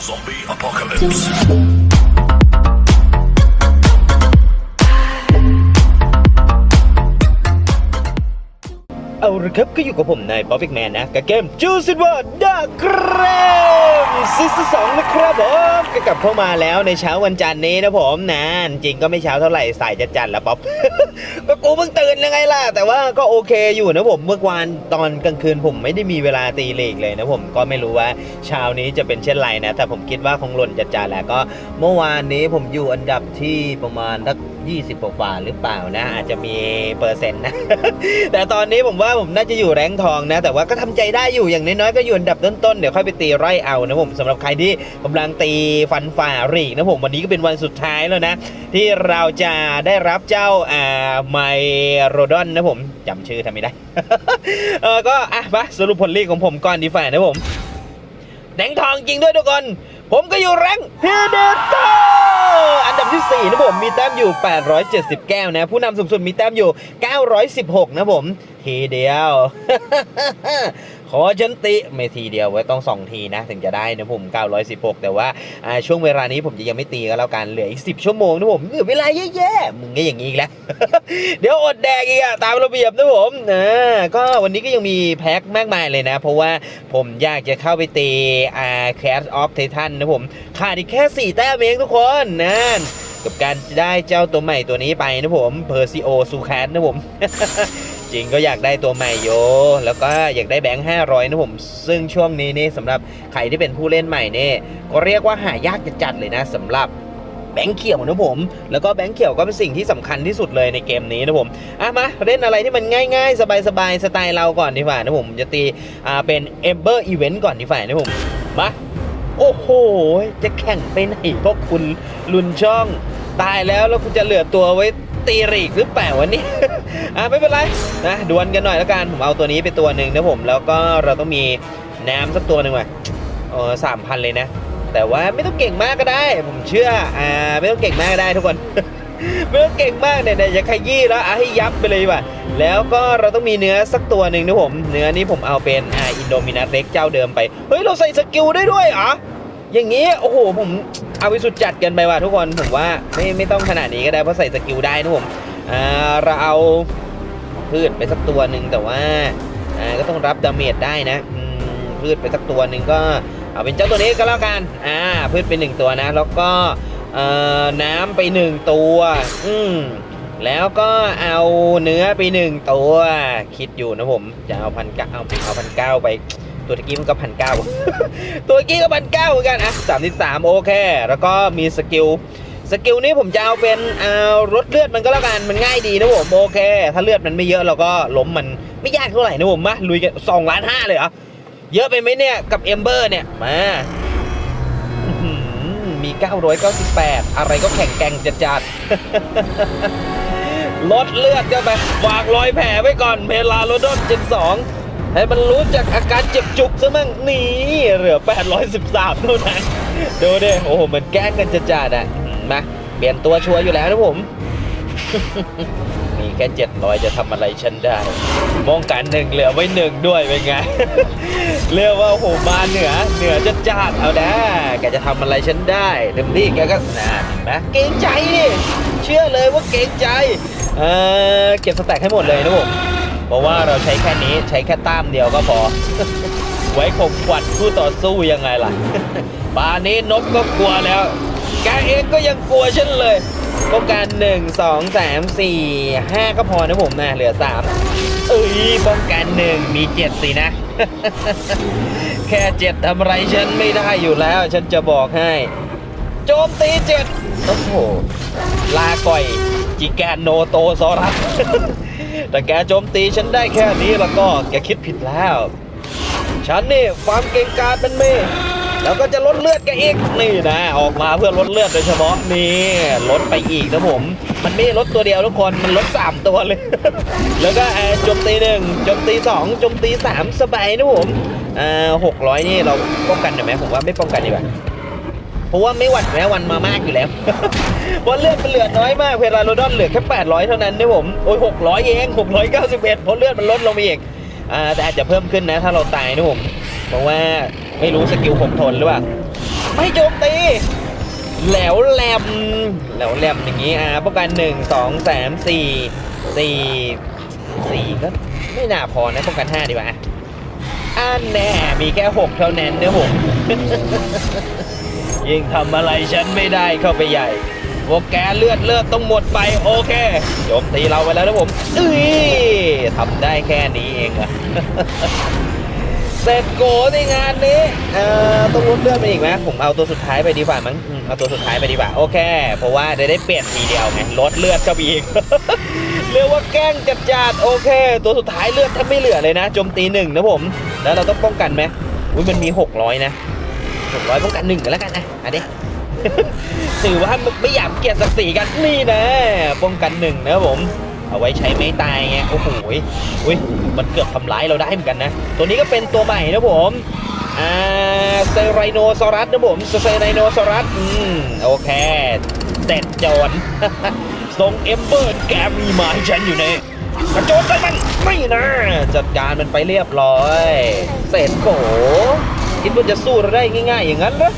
Zombie apocalypse. เอาละครับก็อยู่กับผมนายป๊อปปี้แมนนะกับเกมจูซิวอร์ดาเกรมซีซั่นสองนะครับผมก็กลับเข้ามาแล้วในเช้าวันจันทร์นี้นะผมนะจริงก็ไม่เช้าเท่าไหร่สายจะจันทร์แล้วป๊อปก็กูเพิ่งตื่นยังไงล่ะ แต่ว่าก็โอเคอยู่นะผมเมื่อวานตอนกลางคืนผมไม่ได้มีเวลาตีเลกเลยนะผมก็ไม่รู้ว่าเช้านี้จะเป็นเช่นไรนะแต่ผมคิดว่าคงหล่นจัดจานแหละก็ เมื่อวานนี้ผมอยู่อันดับที่ประมาณสัก 20กว่าหรือเปล่านะ อาจจะมีเปอร์เซ็นต์นะ แต่ตอนนี้ผมว่าผมน่าจะอยู่แรงทองนะ แต่ว่าก็ทำใจได้อยู่อย่างน้อยๆก็อยู่อันดับต้นๆ เดี๋ยวค่อยไปตีไร่เอานะผมสำหรับใครที่กำลังตีฟันฝ่ารีกนะผมวันนี้ก็เป็นวันสุดท้ายแล้วนะ ที่เราจะได้รับเจ้าอ่าไมโรดอนนะผมจำชื่อทำไม่ได้เออก็อะมาสรุปผลลีกของผมก่อนดีฝ่านะผมแดงทองจริงด้วยทุกคน ผมก็อยู่แรงพีเดเตอร์อันดับที่ 4 นะผมมีแต้มอยู่ 870 แก้วนะ ผู้นำสูงสุดมีแต้มอยู่ 916 นะผม ทีเดียว ขอฉันติไม่ทีเดียวไว้ต้อง2ทีนะ ถึงจะได้นะผม 916 แต่ว่าช่วงเวลานี้ผมจะยังไม่ตีก็แล้วกันเหลืออีก 10 ชั่วโมงนะผมเหลือเวลาแย่ๆมึงก็อย่างนี้อีกแล้ว เดี๋ยวอดแดกอีกอะตามระเบียบนะผมอ่าก็วันนี้ก็ยังมีแพ็คมากมายเลยนะ เพราะว่าผมอยากจะเข้าไปตีอ่าแคสออฟไททันนะผมขาดอีกแค่ 4 แต้มเองทุกคนนั่นกับการได้เจ้าตัวใหม่ตัวนี้ไปนะผมเพอร์ซิโอซูแคนนะผม จริงก็อยากได้ตัวใหม่โย แล้วก็อยากได้แบงค์500 นะผม ซึ่งช่วงนี้นี่สำหรับใครที่เป็นผู้เล่นใหม่เนี่ยก็เรียกว่าหายากจัดเลยนะสำหรับแบงค์เขียวนะผม แล้วก็แบงค์เขียวก็เป็นสิ่งที่สำคัญที่สุดเลยในเกมนี้นะผม อะมาเล่นอะไรที่มันง่ายๆ สบายๆ สไตล์เราก่อนดีกว่านะผม จะตีอ่าเป็น Ember Event ก่อนดีกว่านะผม มา โอ้โห จะแข่งไปไหนพวกคุณลุนช่อง ตายแล้วแล้วคุณจะเหลือตัวไว้ ตีรีกหรือเปล่าวะเนี่ย อะไม่เป็นไรนะดวลกันหน่อยแล้วกันผมเอาตัวนี้ไปตัวหนึ่งนะผมแล้วก็เราต้องมีน้ำสักตัวหนึ่งว่ะเออสามพันเลยนะ แต่ว่าไม่ต้องเก่งมากก็ได้ ผมเชื่ออ่าไม่ต้องเก่งมากก็ได้ทุกคนไม่ต้องเก่งมากเนี่ยเนี่ยอย่าขยี้แล้วเอาให้ยับไปเลยว่ะแล้วก็เราต้องมีเนื้อสักตัวหนึ่งนะผม เนื้อนี้ผมเอาเป็นอ่าอินโดมินัสเล็กเจ้าเดิมไปเฮ้ยเราใส่สกิลได้ด้วยเหรออย่างนี้โอ้โหผม เอาไปสุดจัดกันไปว่ะทุกคนผมว่าไม่ไม่ต้องขนาดนี้ก็ได้เพราะใส่สกิลได้นะผมอ่าเราเอาพืชไปสักตัวหนึ่งแต่ว่าอ่าก็ต้องรับดาเมจได้นะอืมพืชไปสักตัวหนึ่งก็เอาเป็นเจ้าตัวนี้ก็แล้วกันอ่าพืชไปหนึ่งตัวนะ แล้วก็น้ำไปหนึ่งตัว อืมแล้วก็เอาเนื้อไปหนึ่งตัว คิดอยู่นะผม จะเอาพันเก้าเอาเอาพันเก้าไป ตัวตะกี้มันก็พันเก้าตัวตะกี้ก็พันเก้าเหมือนกันอะสามสิบสามโอเค แล้วก็มีสกิลสกิลนี้ผมจะเอาเป็นเอารถเลือดมันก็แล้วกันมันง่ายดีนะผมโอเค ถ้าเลือดมันไม่เยอะเราก็ล้มมันไม่ยากเท่าไหร่นะผมมาลุยกันสองล้านห้าเลยเหรอเยอะไปไหมเนี่ยกับเอมเบอร์เนี่ยมาอื้อหือมี 998 อะไรก็แข่งแกงจัดจัดๆลดเลือดกันไปฝากรอยแผลไว้ก่อนเพลาโลดอนเจนสอง ให้มันรู้จักอาการเจ็บจุกซะมั่งนี่เหลือ 813เท่านั้นดูดิโอ้โหมันแกล้งกันจัดจัดอะหือมาเปลี่ยนตัวชัวร์อยู่แล้วนะผมมีแค่700จะทำอะไรฉันได้ป้องกันหนึ่งเหลือไว้หนึ่งด้วยเป็นไง เรียกว่าโอ้โหมาเหนือเหนือจะจาดเอาได้แกจะทำอะไรฉันได้เต็มที่แกก็น่าเห็นไหมเกรงใจดิเชื่อเลยว่าเกรงใจเออเก็บสแต็กให้หมดเลยนะผม เพราะว่าเราใช้แค่นี้ใช้แค่ต้ามเดียวก็พอ ไว้ข่มขวัญคู่ต่อสู้ยังไงล่ะป่านี้นกก็กลัวแล้ว แกเองก็ยังกลัวฉันเลยป้องกันหนึ่งสองสามสี่ห้าก็พอนะผมนะเหลือสามเอ้ยป้องกันหนึ่งมีเจ็ดสินะ แค่เจ็ดทำไรฉันไม่ได้อยู่แล้ว ฉันจะบอกให้ โจมตีเจ็ดโอ้โหลาก่อยจิแกนโนโตซอรัส แต่แกโจมตีฉันได้แค่นี้แล้วก็แกคิดผิดแล้ว ฉันนี่ความเก่งกาจมันมีแล้วก็จะลดเลือดแกอีกนี่นะ ออกมาเพื่อลดเลือดโดยเฉพาะนี่ลดไปอีกนะผม มันไม่ลดตัวเดียวทุกคนมันลด 3 ตัวเลย แล้วก็โจมตีหนึ่งโจมตีสองโจมตีสามสบายนะผมอ่าหกร้อยนี่เราป้องกันได้ไหมผมว่าไม่ป้องกันดีกว่า เพราะว่าไม่หวัดแม้วันมามากอยู่แล้วเพราะเลือดมันเหลือน้อยมากเพลาโรดอนเหลือแค่ 800 เท่านั้นนะผมโอ้ย600 เอง 691 เพราะเลือดมันลดลงไปอีกอ่าแต่อาจจะเพิ่มขึ้นนะ ถ้าเราตายนะผมเพราะว่าไม่รู้สกิลคงทนหรือเปล่าไม่โจมตีแหลวแหลมแหลวแหลมอย่างนี้อะป้องกันหนึ่งสองสามสี่สี่สี่ก็ไม่น่าพอนะป้องกันห้าดีกว่าอะอันแน่มีแค่หกเท่านั้นนะผม ยิ่งทำอะไรฉันไม่ได้เข้าไปใหญ่พวกแกเลือดเลือดต้องหมดไปโอเคโจมตีเราไปแล้วนะผมเอ้ยทำได้แค่นี้เองอะเสร็จโกในงานนี้เอ่อต้องลดเลือดไปอีกไหมผมเอาตัวสุดท้ายไปดีกว่ามั้งเอาตัวสุดท้ายไปดีกว่าโอเค เพราะว่าจะได้เปลี่ยนทีเดียวไงลดเลือดก็อีกเรียกว่าแกล้งจัดจาดโอเค ตัวสุดท้ายเลือดแทบไม่เหลือเลยนะโจมตีหนึ่งนะผม แล้วเราต้องป้องกันไหมอุ้ยมันมี 600 นะ 600ป้องกันหนึ่งกันแล้วกันนะอะเด็ถือว่าไม่อยากเกียดศักดิ์ศรีกันนี่นะป้องกันหนึ่งนะผมเอาไว้ใช้ไม่ตายไงโอ้โหอุ้ยมันเกือบทำร้ายเราได้เหมือนกันนะ ตัวนี้ก็เป็นตัวใหม่นะผมอ่าเซไรโนซอรัสนะผมเซไรโนซอรัสอืมโอเคเสร็จโจรทรงเอมเบอร์แกมีมาให้ฉันอยู่ในกระโจนใส่มันไม่นะ จัดการมันไปเรียบร้อย เสร็จโข คิดว่าจะสู้เราได้ง่าย ๆ อย่างนั้นเหรอ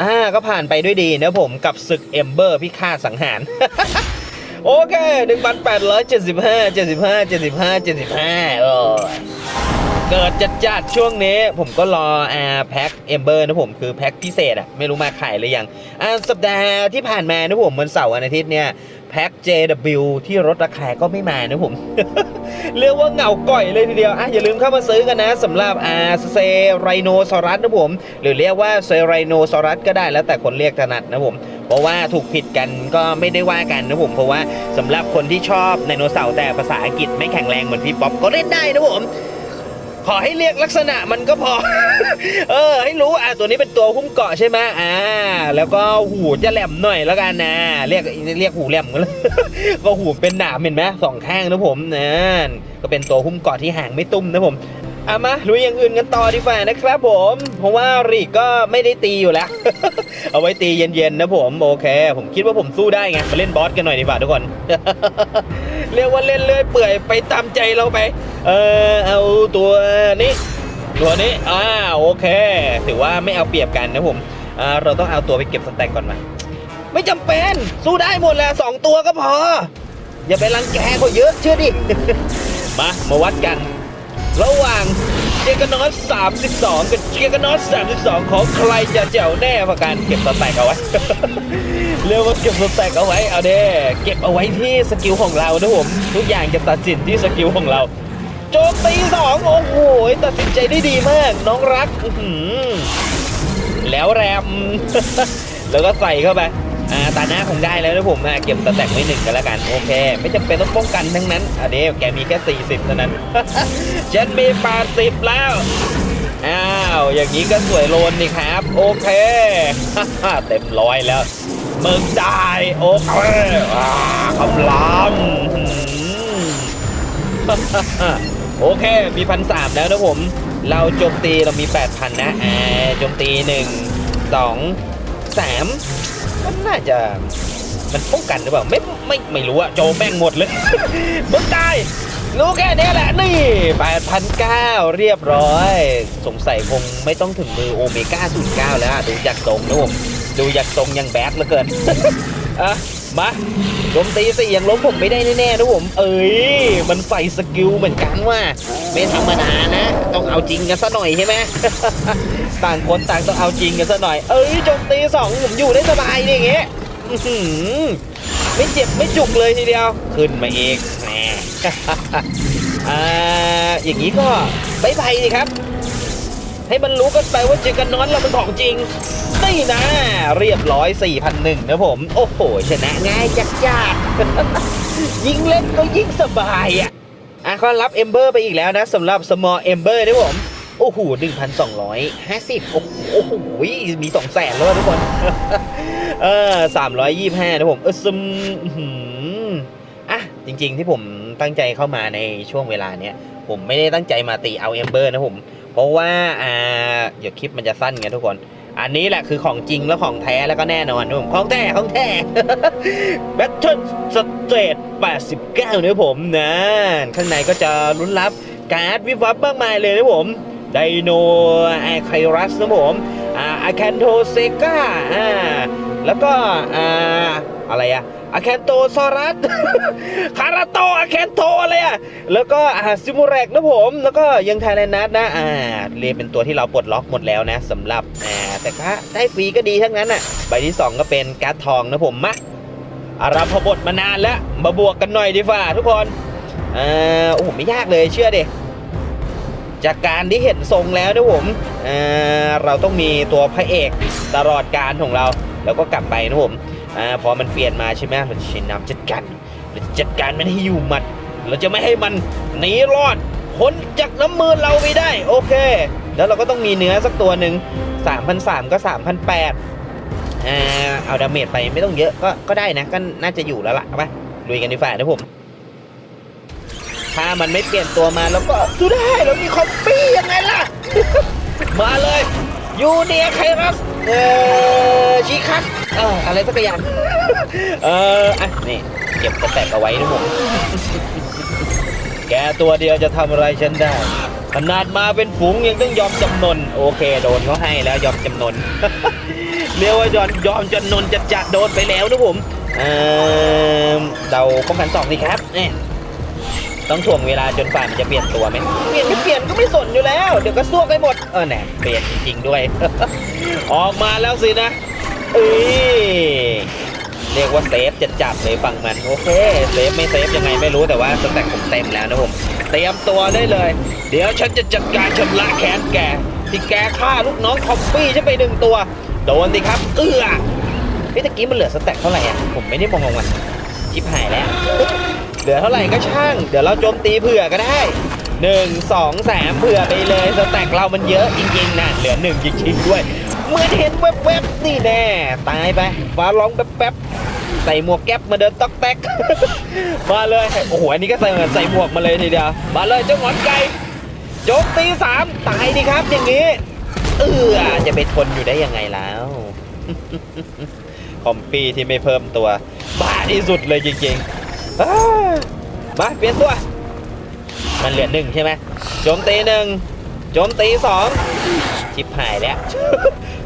อ่าก็ผ่านไปด้วยดีนะผมกับศึกเอมเบอร์พิฆาตสังหาร โอเค1,875 75 75 75โอ้ยเกิดจัดจัดช่วงนี้ ผมก็รออ่าแพ็คเอมเบอร์นะผมคือแพ็คพิเศษอะไม่รู้มาขายหรือยังอ่าสัปดาห์ที่ผ่านมานะผมวันเสาร์วันอาทิตย์เนี่ย แพ็ค JW ที่ลดราคาก็ไม่มานะผม เรียกว่าเหงาก่อยเลยทีเดียวอะอย่าลืมเข้ามาซื้อกันนะสำหรับอาเซไรโนซอรัสนะผม หรือเรียกว่าเซไรโนซอรัสก็ได้แล้วแต่คนเรียกถนัดนะผม เพราะว่าถูกผิดกันก็ไม่ได้ว่ากันนะผม เพราะว่าสำหรับคนที่ชอบไดโนเสาร์แต่ภาษาอังกฤษไม่แข็งแรงเหมือนพี่ป๊อปก็เล่นได้นะผม ขอให้เรียกลักษณะมันก็พอ เออ ให้รู้อะตัวนี้เป็นตัวหุ้มเกาะใช่ไหมอ่า แล้วก็หูจะแหลมหน่อยแล้วกันนะเรียกเรียกหูแหลมกันเลยก็หูเป็นหนามเห็นไหมสองข้างนะผมนั่นก็เป็นตัวหุ้มเกาะที่หางไม่ตุ้มนะผม เอามาลุยอย่างอื่นกันต่อดีกว่านะครับผม เพราะว่ารีกก็ไม่ได้ตีอยู่แล้ว เอาไว้ตีเย็นๆนะผมโอเค ผมคิดว่าผมสู้ได้ไงมาเล่นบอสกันหน่อยดีกว่าทุกคน เรียกว่าเล่นเลื่อยเปื่อยไปตามใจเราไป เออเอาตัวนี้ตัวนี้อ่าโอเค ถือว่าไม่เอาเปรียบกันนะผมอ่าเราต้องเอาตัวไปเก็บสแต็กก่อนมา ไม่จำเป็นสู้ได้หมดแหละสองตัวก็พอ อย่าไปรังแกเขาเยอะเชื่อดิมามาวัดกัน ระหว่างเจกนอส32 กับเจกนอส32 ของใครจะเจ๋วแน่ประการเก็บสแต็กเอาไว้ เรียกว่าเก็บสแต็กเอาไว้ เอาเด้เก็บเอาไว้ที่สกิลของเรานะผม ทุกอย่างจะตัดสินที่สกิลของเรา โจมตีสองโอ้โหตัดสินใจได้ดีมาก น้องรักแล้วแรม แล้วก็ใส่เข้าไป อ่าตาหน้าคงได้แล้วนะผมอะเก็บสแต็กไว้หนึ่งกันแล้วกันโอเค ไม่จำเป็นต้องป้องกันทั้งนั้นอะเดี๋ยวแกมีแค่ 40 เท่านั้น ฉันมี 80 แล้ว อ้าว อย่างนี้ก็สวยโลนนี่ครับ โอเค เต็มร้อยแล้วมึงได้โอเคคำรามอื้อหือโอเค มีพันสามแล้วนะผม เราโจมตีเรามี 8,000 นะอ่าโจมตี 1 2 3 มันน่าจะมันป้องกันหรือเปล่าไม่ไม่ไม่รู้อะโจแม่งหมดเลยมึงตายรู้แค่นี้แหละนี่แปดพันเก้าเรียบร้อย สงสัยคงไม่ต้องถึงมือโอเมก้าสุดเก้าแล้วดูจากทรงนะผมดูจากทรงยังแบดเหลือเกินอะมา โจมตีสิยังล้มผมไม่ได้แน่ๆนะผม เอ้ย มันใส่สกิลเหมือนกันว่า ไม่ธรรมดานะ ต้องเอาจริงกันซะหน่อยใช่ไหมต่างคนต่างต้องเอาจริงกันซะหน่อย เอ้ยโจมตีสองผมอยู่ได้สบายนี่อย่างเงี้ยอื้อหือไม่เจ็บไม่จุกเลยทีเดียว ขึ้นมาเองแหมอ่าอย่างนี้ก็บายบายสิครับ ให้มันรู้กันไปว่าเจอกันนอนเราเป็นของจริงนี่นะ เรียบร้อย 4,001นะผม โอ้โห ชนะง่ายจักจ้ายิงเล่นก็ยิ่งสบายอะอะก็รับเอมเบอร์ไปอีกแล้วนะสำหรับ small ember นะผม โอ้โห1,250 โอ้โหโอ้โหมี200,000แล้วทุกคน เออ325 นะผม เออซึมอื้อหืออะ จริง ๆ ที่ผมตั้งใจเข้ามาในช่วงเวลาเนี้ย ผมไม่ได้ตั้งใจมาตีเอาเอมเบอร์นะผม เพราะว่าอ่าเดี๋ยวคลิปมันจะสั้นไงทุกคน อันนี้แหละคือของจริงแล้วของแท้แล้วก็แน่นอนนะผมของแท้ของแท้ Battle Stage 89นะผมนะข้างในก็จะลุ้นรับการ์ดวิบวับมากมายเลยนะผมไดโนไอไครัสนะผมอ่าอแคนโทเซกาอ่าแล้วก็อ่าอะไรอะ อะแคนโตซอรัส คาราโตอะแคนโตอะไรอะแล้วก็อาซิมูเรกนะผม แล้วก็ยังไทยแลนด์นัสนะอ่าเรียนเป็นตัวที่เราปลดล็อกหมดแล้วนะสำหรับอ่าแต่ถ้าได้ฟรีก็ดีทั้งนั้นอะใบที่ 2 ก็เป็นการ์ดทองนะผมมาอารัมพบทมานานแล้ว มาบวกกันหน่อยดีฝ่าทุกคนอ่าโอ้โหไม่ยากเลยเชื่อเดิจากการที่เห็นทรงแล้วนะผมเอ่อเราต้องมีตัวพระเอกตลอดการของเรา แล้วก็กลับไปนะผม อาพอมันเปลี่ยนมาใช่ไหมเราจะใช้น้ำจัดการเราจะจัดการมันให้อยู่หมัด เราจะไม่ให้มันหนีรอดพ้นจากน้ำมือเราไปได้ โอเค แล้วเราก็ต้องมีเนื้อสักตัวหนึ่ง3,003ก็3,008อ่าเอาดาเมจไปไม่ต้องเยอะก็ก็ได้นะก็น่าจะอยู่แล้วล่ะเอาไปลุยกันดีฝ่านะผมถ้ามันไม่เปลี่ยนตัวมาแล้วก็สู้ได้เรามีคอมปี้ยังไงล่ะ มาเลยยูเนียไครัส เออชีคัสเอออะไรสักอย่างเอออะนี่เก็บสแต็กเอาไว้นะผมแกตัวเดียวจะทำอะไรฉันได้ ขนาดมาเป็นฝูงยังต้องยอมจำนน โอเค โดนเขาให้แล้วยอมจำนนเรียกว่ายอมยอมจำนนจะจะโดนไปแล้วนะผมเออเราป้องกันสองดีครับเนี่ย ต้องถ่วงเวลาจนฝ่ายมันจะเปลี่ยนตัวไหมเปลี่ยนไม่เปลี่ยนก็ไม่สนอยู่แล้ว เดี๋ยวก็ซวกไปหมด เออแหนเปลี่ยนจริงๆด้วย ออกมาแล้วสินะเอ้ยเรียกว่าเซฟจะจับเลยฟังมันโอเคเซฟไม่เซฟยังไงไม่รู้แต่ว่าสแต็กผมเต็มแล้วนะผมเตรียมตัวได้เลย เดี๋ยวฉันจะจัดการชำระแค้นแกที่แกฆ่าลูกน้องคอมปี้ฉันไปหนึ่งตัวโดนดิครับ เอื้อพี่ตะกี้มันเหลือสแต็กเท่าไหร่อะผมไม่ได้มองลงมาชิบหายแล้ว เหลือเท่าไหร่ก็ช่าง เดี๋ยวเราโจมตีเผื่อก็ได้หนึ่งสองสามเผื่อไปเลยสแต็กเรามันเยอะจริงๆนะเหลือหนึ่งจริงๆด้วยเหมือนเห็นแวบๆนี่แน่ตายไปฟ้าร้องแป๊บๆใส่หมวกแก๊ปมาเดินต๊อกแต๊กมาเลยโอ้โหอันนี้ก็ใส่ใส่หมวกมาเลยทีเดียวมาเลยเจ้าหงอนไก่โจมตีสามตายดิครับอย่างนี้เออจะไปทนอยู่ได้ยังไงแล้วคอมปีที่ไม่เพิ่มตัวบ้าที่สุดเลยจริงๆ มาเปลี่ยนตัว มันเหลือหนึ่งใช่ไหมโจมตีหนึ่งโจมตีสองชิบหายแล้ว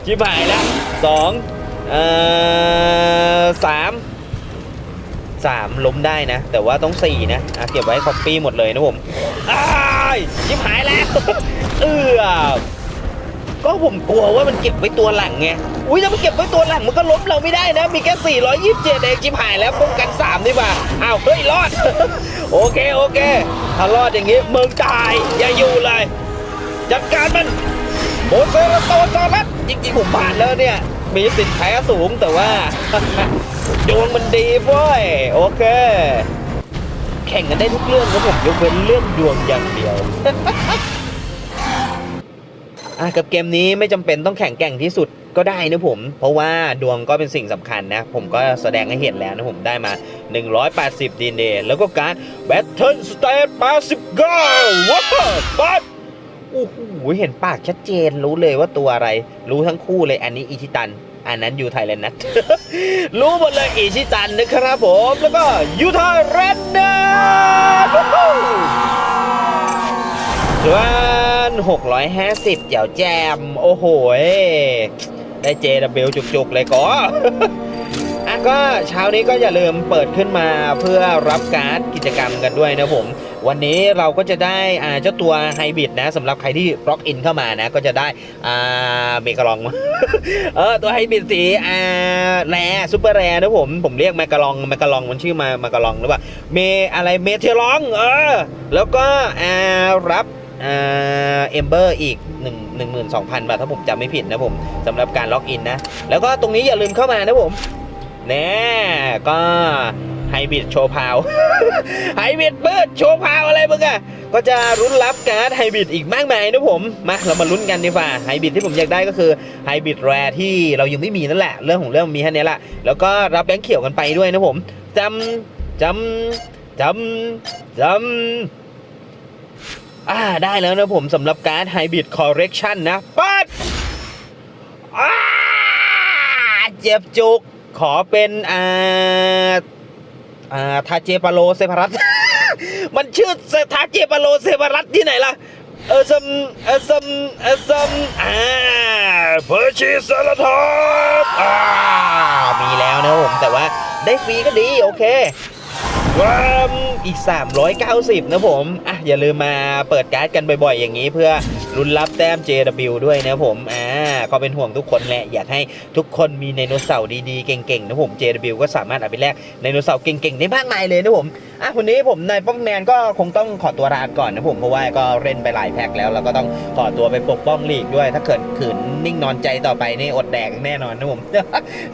ชิบหายแล้วสองเอ่อสามสามล้มได้นะ แต่ว่าต้องสี่นะอะเก็บไว้คอปปี้หมดเลยนะผมอ้ายชิบหายแล้ว เออ ก็ผมกลัวว่ามันเก็บไว้ตัวหลังไง อุ้ยถ้ามันเก็บไว้ตัวหลังมันก็ล้มเราไม่ได้นะ มีแค่ 427 เองจิบหายแล้วป้องกัน3ดีกว่าอ้าวเฮ้ยรอด โอเคโอเค ถ้ารอดอย่างงี้มึงตายอย่าอยู่เลย จัดการมันโบเซอร์โตซอรัสจริงๆผมผ่านแล้วเนี่ย มีสิทธิ์แพ้สูงแต่ว่าดวงมันดีฟ้ยโอเค แข่งกันได้ทุกเรื่องครับผมยกเว้นเรื่องดวงอย่างเดียว อะกับเกมนี้ไม่จำเป็นต้องแข่งแกร่งที่สุดก็ได้นะผม เพราะว่าดวงก็เป็นสิ่งสำคัญนะ ผมก็แสดงให้เห็นแล้วนะผมได้มา 180ดีเดแล้วก็การ Battle State 89ว้าวปั๊บโอ้โหเห็นปากชัดเจนรู้เลยว่าตัวอะไร รู้ทั้งคู่เลยอันนี้อิชิตัน อันนั้นยูไทยแลนด์นัทรู้หมดเลยอิชิตันนะครับผม แล้วก็ยูไทยแลนด์นัทส่วน 650 เดี๋ยวแจม โอ้โห ได้ JW จุกๆ เลยก็อะก็เช้านี้ก็อย่าลืมเปิดขึ้นมาเพื่อรับการ์ดกิจกรรมกันด้วยนะผม วันนี้เราก็จะได้อ่าเจ้าตัวไฮบริดนะสำหรับใครที่ล็อกอินเข้ามานะ ก็จะได้อ่าเมกะลอง เออตัวไฮบริดสีอ่าแรซูเปอร์แรนะผม ผมเรียกแมกะลองแมกะลองมันชื่อมาแมกะลองหรือเปล่าเมอะไรเมเทลองเออแล้วก็อ่ารับ เอ็มเบอร์อีก 1 12,000 บาท ถ้าผมจำไม่ผิดนะผมสำหรับการล็อกอินนะ แล้วก็ตรงนี้อย่าลืมเข้ามานะผมแน่ก็ไฮบริดโชว์พาวไฮบริดเบิร์ดโชว์พาวอะไรมึงอะก็จะรุ้นรับการ์ดไฮบริดอีกมากมายนะผม มาเรามาลุ้นกันดีกว่าไฮบริดที่ผมอยากได้ก็คือไฮบริดแรที่เรายังไม่มีนั่นแหละ เรื่องของเรื่องมีแค่นี้แหละ แล้วก็รับแบงค์เขียวกันไปด้วยนะผมจำจำจำจำ อ่าได้แล้วนะผมสำหรับการ์ดไฮบริดคอร์เรคชันนะปัดอ้าเจ็บจุก ขอเป็นอ่าอ่าทาเจปาโลเซพารัสมันชื่อทาเจปาโลเซพารัสที่ไหนล่ะเออซัมเออซัมเออซัมอ่าเพอร์ชีสลทอปอ่ามีแล้วนะผม แต่ว่าได้ฟรีก็ดี โอเค ว้ามอีก 390 นะผม อะ อย่าลืมมาเปิดการ์ดกันบ่อยๆ อย่างนี้เพื่อลุ้นรับแต้ม JW ด้วยนะผม อ่า ก็เป็นห่วงทุกคนแหละ อยากให้ทุกคนมีไดโนเสาร์ดีๆ เก่งๆนะผม JW ก็สามารถเอาไปแลกไดโนเสาร์เก่งๆได้มากมายเลยนะผมอะวันนี้ผมนายป้อมแมนก็คงต้องขอตัวลาก่อนนะผมเพราะว่าก็เล่นไปหลายแพ็คแล้วแล้วก็ต้องขอตัวไปปกป้องลีกด้วย ถ้าเกิดขืนนิ่งนอนใจต่อไปนี่อดแดกแน่นอนนะผม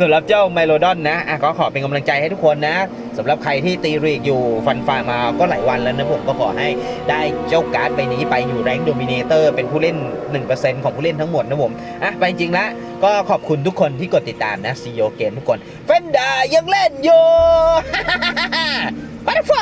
สำหรับเจ้าไมโลดอนนะอะก็ขอเป็นกำลังใจให้ทุกคนนะสำหรับใครที่ตีรีกอยู่ฟันฝ่ามาก็หลายวันแล้วนะผมก็ขอให้ได้เจ้าการ์ดใบนี้ไปอยู่แรงโดมิเนเตอร์เป็นผู้เล่น 1%ของผู้เล่นทั้งหมดนะผมอะไปจริงละก็ขอบคุณทุกคนที่กดติดตามนะซีโอเกมทุกคนเฟนดายังเล่นอยู่บัตเตอร์ไฟ